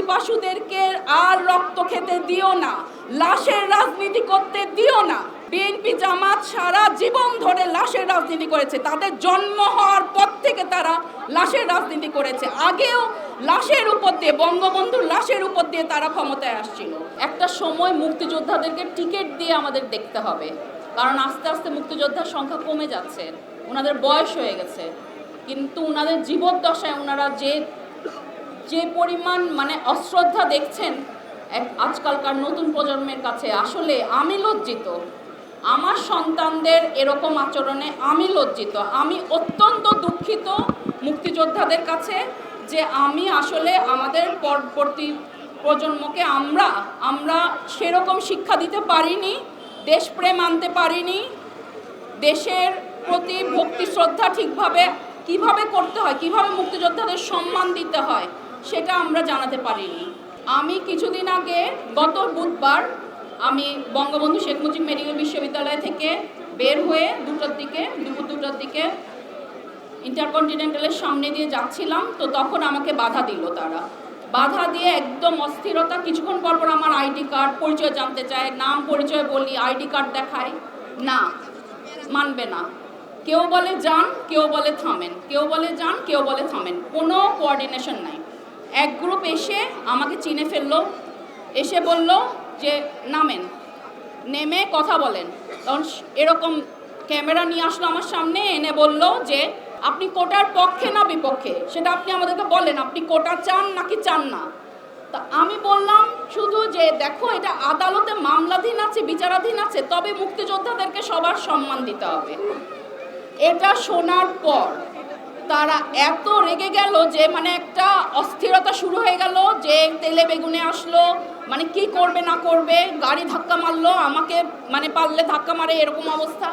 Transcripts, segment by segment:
পিপাসুদেরকে আর রক্ত খেতে দিও না, লাশের রাজনীতি করতে দিও না। বিএনপি জামাত সারা জীবন ধরে লাশের রাজনীতি করেছে। তাদের জন্ম হওয়ার পর থেকে তারা লাশের রাজনীতি করেছে। আগেও লাশের উপর দিয়ে বঙ্গবন্ধুর লাশের উপর দিয়ে তারা ক্ষমতায় আসছিল। একটা সময় মুক্তিযোদ্ধাদেরকে টিকিট দিয়ে আমাদের দেখতে হবে। কারণ আস্তে আস্তে মুক্তিযোদ্ধার সংখ্যা কমে যাচ্ছে। ওনাদের বয়স হয়ে গেছে। কিন্তু ওনাদের জীবদ্দশায় ওনারা যে যে পরিমাণ মানে অশ্রদ্ধা দেখছেন আজকালকার নতুন প্রজন্মের কাছে, আসলে আমি লজ্জিত। আমার সন্তানদের এরকম আচরণে আমি লজ্জিত। আমি অত্যন্ত দুঃখিত মুক্তিযোদ্ধাদের কাছে যে আমি আসলে আমাদের পরবর্তী প্রজন্মকে আমরা আমরা সেরকম শিক্ষা দিতে পারিনি, দেশপ্রেম আনতে পারিনি, দেশের প্রতি ভক্তি, শ্রদ্ধা ঠিকভাবে কীভাবে করতে হয়, কীভাবে মুক্তিযোদ্ধাদের সম্মান দিতে হয় সেটা আমরা জানাতে পারিনি। আমি কিছুদিন আগে গত বুধবার আমি বঙ্গবন্ধু শেখ মুজিব মেডিকেল বিশ্ববিদ্যালয় থেকে বের হয়ে দুটোর দিকে, দুপুর দুটোর দিকে ইন্টারকন্টিনেন্টালের সামনে দিয়ে যাচ্ছিলাম, তো তখন আমাকে বাধা দিল তারা। বাধা দিয়ে একদম অস্থিরতা, কিছুক্ষণ পর পর আমার আইডি কার্ড, পরিচয় জানতে চায়, নাম, পরিচয় বলি, আইডি কার্ড দেখায়। না, মানবে না। কেউ বলে যান, কেউ বলে থামেন। কেউ বলে যান, কেউ বলে থামেন। কোনো কোঅর্ডিনেশন নাই। এক গ্রুপ এসে আমাকে চিনে ফেলল, এসে বলল যে, নামেন। নেমে কথা বলেন। তখন এরকম ক্যামেরা নিয়ে আসলো আমার সামনে, এনে বলল যে, আপনি কোটার পক্ষে না বিপক্ষে? সেটা আপনি আমাদেরকে বলেন আপনি কোটা চান নাকি চান না? তা আমি বললাম শুধু যে, দেখো, এটা আদালতে মামলাধীন আছে, বিচারাধীন আছে, তবে মুক্তিযোদ্ধাদেরকে সবার সম্মান দিতে হবে। এটা শোনার পর তারা এত রেগে গেল যে মানে একটা অস্থিরতা শুরু হয়ে গেল যে তেলে বেগুনে আসলো মানে কি করবে না করবে, গাড়ি ধাক্কা মারলো, আমাকে মানে পারলে ধাক্কা মারে এরকম অবস্থা।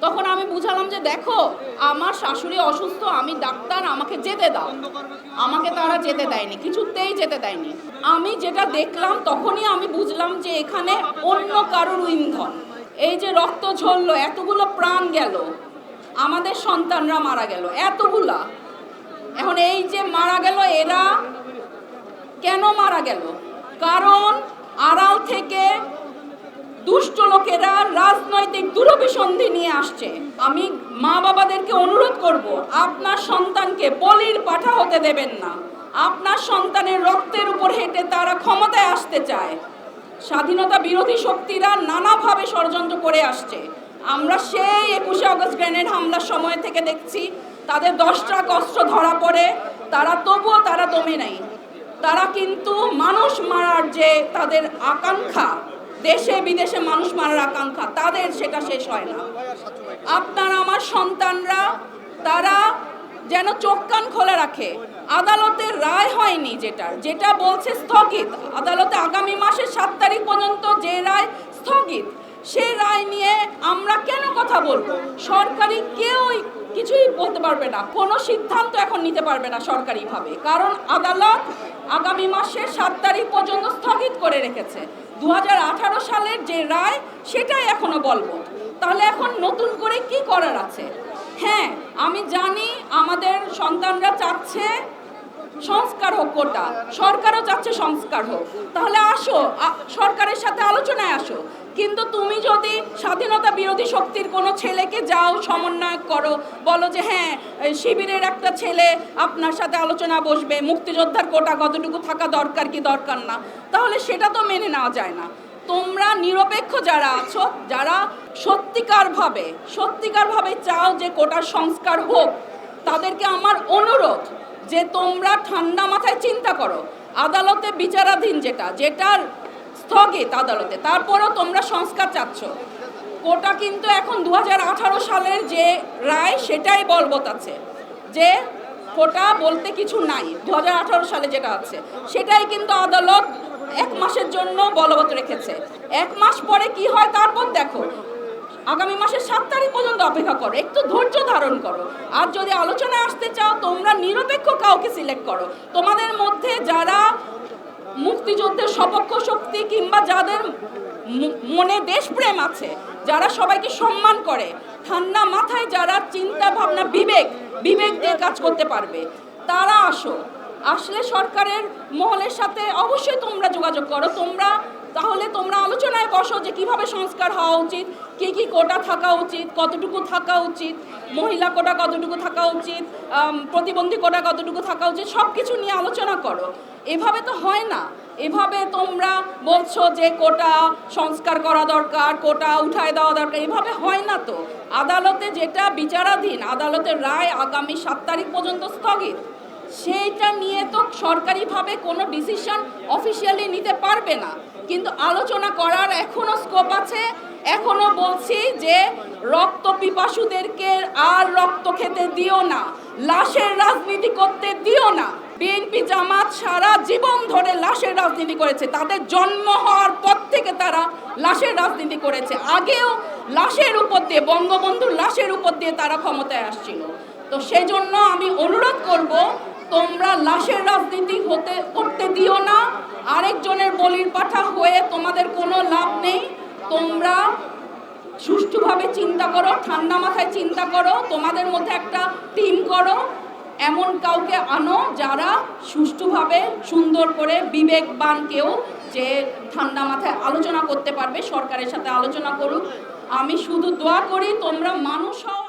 তখন আমি বুঝালাম যে দেখো, আমার শাশুড়ি অসুস্থ, আমি ডাক্তার, আমাকে যেতে দাও। আমাকে তারা যেতে দেয়নি, কিছুতেই যেতে দেয়নি। আমি যেটা দেখলাম, তখনই আমি বুঝলাম যে এখানে অন্য কারোর ইন্ধন। এই যে রক্ত ঝরলো, এতগুলো প্রাণ গেল। আমাদের সন্তানরা মারা গেল। এতগুলা। এখন এই যে মারা গেল, এরা কেন মারা গেল? কারণ আড়াল থেকে দুষ্ট লোকেরা রাজনৈতিক দুরভিসন্ধি নিয়ে আসছে। আমি মা বাবাদেরকে অনুরোধ করব, আপনার সন্তানকে বলির পাঠা হতে দেবেন না। আপনার সন্তানের রক্তের উপর হেঁটে তারা ক্ষমতায় আসতে চায়। স্বাধীনতা বিরোধী শক্তিরা নানাভাবে ষড়যন্ত্র করে আসছে। আমরা সেই একুশে আগস্ট গ্রেনেড হামলার সময় থেকে দেখছি, তাদের দশটা কষ্ট ধরা পড়ে, তারা তবুও তারা দমে নাই। তারা কিন্তু মানুষ মারার যে তাদের আকাঙ্ক্ষা, দেশে বিদেশে মানুষ মারার আকাঙ্ক্ষা, তাদের সেটা শেষ হয় না। আপনার আমার সন্তানরা, তারা যেন চোখ কান খোলা রাখে আদালতের রায় হয়নি যেটা যেটা বলছে স্থগিত। আদালতে আগামী মাসের সাত তারিখ পর্যন্ত যে রায় স্থগিত। সে রায় নিয়ে আমরা কেন কথা বলব? সরকারি কেউই কিছুই বলতে পারবে না। কোনো সিদ্ধান্ত এখন নিতে পারবে না সরকারিভাবে। কারণ আদালত আগামী মাসের সাত তারিখ পর্যন্ত স্থগিত করে রেখেছে। দু সালের যে রায়, সেটাই এখনও বলব। তাহলে এখন নতুন করে কি করার আছে? হ্যাঁ আমি জানি আমাদের সন্তানরা চাচ্ছে সংস্কার হোক কোটা। সরকারও চাচ্ছে সংস্কার হোক। তাহলে আসো সরকারের সাথে আলোচনায় আসো। কিন্তু তুমি যদি স্বাধীনতা বিরোধী শক্তির কোনো ছেলেকে যাও সমন্বয় করো, বলো যে হ্যাঁ শিবিরের একটা ছেলে আপনার সাথে আলোচনা বসবে, মুক্তিযোদ্ধার কোটা কতটুকু থাকা দরকার কি দরকার না, তাহলে সেটা তো মেনে নেওয়া যায় না। তোমরা নিরপেক্ষ যারা আছো, যারা সত্যিকারভাবে সত্যিকারভাবে চাও যে কোটার সংস্কার হোক, তাদেরকে আমার অনুরোধ যে তোমরা ঠান্ডা মাথায় চিন্তা করো। আদালতে বিচারাধীন যেটা, যেটার স্থগিত আদালতে। তারপরও তোমরা সংস্কার চাচ্ছ। কোটা কিন্তু এখন দুহাজার আঠারো সালের যে রায়, সেটাই বলবৎ আছে। যে কোটা বলতে কিছু নাই, দুহাজার আঠারো সালে যেটা আছে। সেটাই কিন্তু আদালত এক মাসের জন্য বলবৎ রেখেছে। এক মাস পরে কি হয় তারপর দেখো। আগামী মাসের সাত তারিখ পর্যন্ত অপেক্ষা করো, একটু ধৈর্য ধারণ করো। আর যদি আলোচনায় আসতে চাও, তোমরা নিরপেক্ষ কাউকে সিলেক্ট করো। তোমাদের মধ্যে যারা মুক্তিযুদ্ধের সপক্ষ শক্তি কিংবা যাদের মনে দেশপ্রেম আছে, যারা সবাইকে সম্মান করে, ঠান্ডা মাথায় যারা চিন্তা, ভাবনা, বিবেক বিবেক দিয়ে কাজ করতে পারবে, তারা আসো। আসলে সরকারের মহলের সাথে অবশ্যই তোমরা যোগাযোগ করো। তোমরা তাহলে তোমরা আলোচনায় বসো যে কীভাবে সংস্কার হওয়া উচিত, কি কি কোটা থাকা উচিত, কতটুকু থাকা উচিত, মহিলা কোটা কতটুকু থাকা উচিত প্রতিবন্ধী কোটা কতটুকু থাকা উচিত সব কিছু নিয়ে আলোচনা করো। এভাবে তো হয় না। এভাবে তোমরা বলছো যে কোটা সংস্কার করা দরকার, কোটা উঠায় দেওয়া দরকার, এভাবে হয় না তো। আদালতে যেটা বিচারাধীন, আদালতের রায় আগামী সাত তারিখ পর্যন্ত স্থগিত। সেইটা নিয়ে তো সরকারিভাবে কোনো ডিসিশন অফিসিয়ালি নিতে পারবে না। কিন্তু আলোচনা করার এখনও স্কোপ আছে। এখনও বলছি যে রক্ত পিপাসুদেরকে আর রক্ত খেতে দিও না, লাশের রাজনীতি করতে দিও না। বিএনপি জামাত সারা জীবন ধরে লাশের রাজনীতি করেছে। তাদের জন্ম হওয়ার পর থেকে তারা লাশের রাজনীতি করেছে। আগেও লাশের উপর দিয়ে, বঙ্গবন্ধুর লাশের উপর দিয়ে তারা ক্ষমতায় আসছিল। তো সেই জন্য আমি অনুরোধ করব তোমরা লাশের রাজনীতি হতে, করতে দিও না। আরেকজনের বলির পাঠা হয়ে তোমাদের কোনো লাভ নেই। তোমরা সুষ্ঠুভাবে চিন্তা করো, ঠান্ডা মাথায় চিন্তা করো, তোমাদের মধ্যে একটা টিম করো, এমন কাউকে আনো যারা সুষ্ঠুভাবে, সুন্দর করে, বিবেকবান কেউ যে ঠান্ডা মাথায় আলোচনা করতে পারবে, সরকারের সাথে আলোচনা করুক। আমি শুধু দোয়া করি, তোমরা মানুষ হও